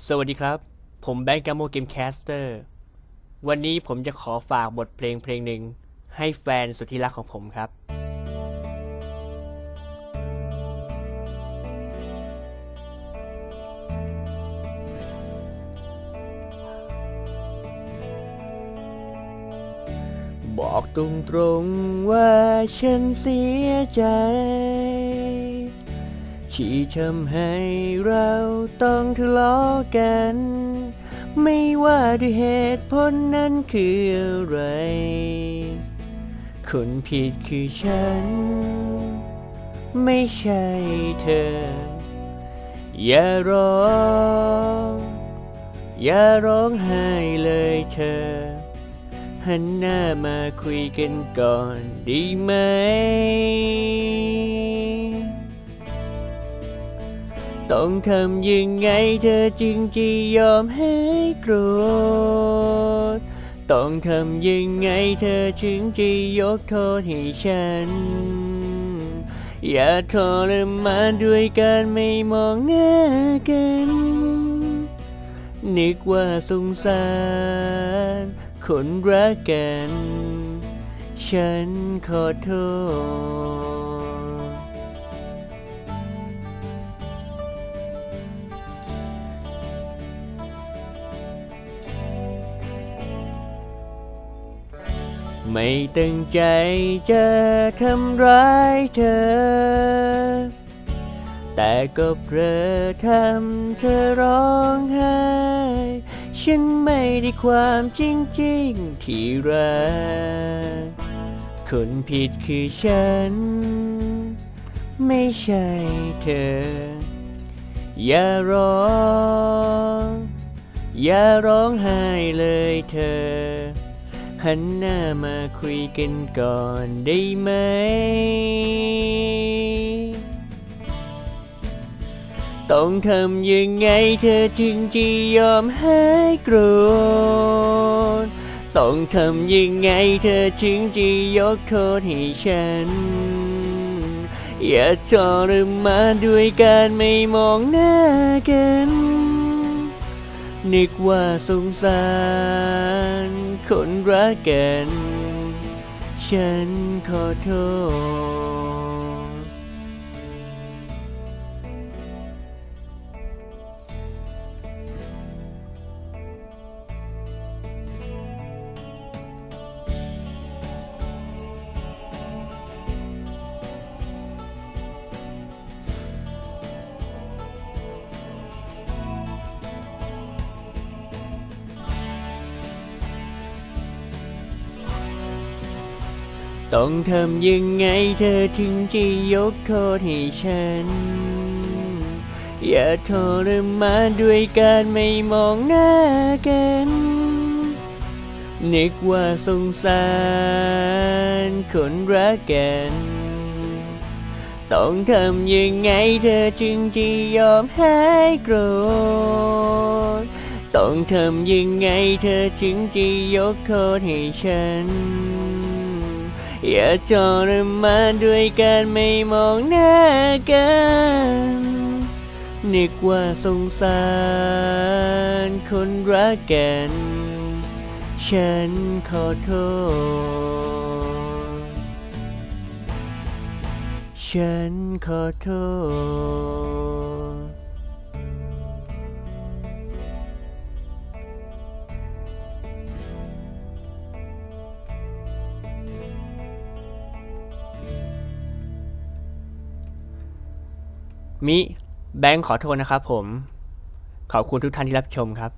สวัสดีครับ ผมแบงค์กาโมเกมแคสเตอร์ วันนี้ผมจะขอฝากบทเพลงเพลงหนึ่ง ให้แฟนสุดที่รักของผมครับ บอกตรงๆว่าฉันเสียใจ ที่ทำให้เราต้องทะเลาะกัน ไม่ว่าด้วยเหตุผลนั้นคืออะไร คนผิดคือฉัน ไม่ใช่เธอ อย่าร้องอย่าร้องไห้เลยเธอ หันหน้ามาคุยกันก่อนดีไหม ต้องทำยังไงเธอจึงจะยอมให้โกรธ ต้องทำยังไงเธอจึงจะยกโทษให้ฉัน อย่าทรมานด้วยการไม่มองหน้ากัน นึกว่าสงสาร คนรักกัน ฉันขอโทษ ไม่ตั้งใจจะทำร้ายเธอ แต่ก็เพลอทำเธอร้องไห้ ฉันไม่ได้ความจริงๆที่รัก คนผิดคือฉัน ไม่ใช่เธอ อย่าร้อง อย่าร้องไห้เลยเธอ หันหน้ามาคุยกันก่อนได้ไหม ต้องทำยังไงเธอจึงจะยอมให้โกรธ ต้องทำยังไงเธอจึงจะยกโทษให้ฉัน อย่าทรมานด้วยการไม่มองหน้ากัน นึกว่าสงสารคนรักกัน ฉันขอโทษ ต้องทำยังไงเธอถึงจะยกโทษให้ฉัน อย่าทรมานด้วยการไม่มองหน้ากันนึกว่าสงสารคนรักกัน ต้องทำยังไงเธอจึงจะยอมให้โกรธ ต้องทำยังไงเธอจึงจะยกโทษให้ฉัน อย่าทรมานด้วยการไม่มองหน้ากันนึกว่าสงสารคนรักกัน ฉันขอโทษ ฉันขอโทษ มิแบงค์ขอโทษนะครับผม ขอบคุณทุกท่านที่รับชมครับ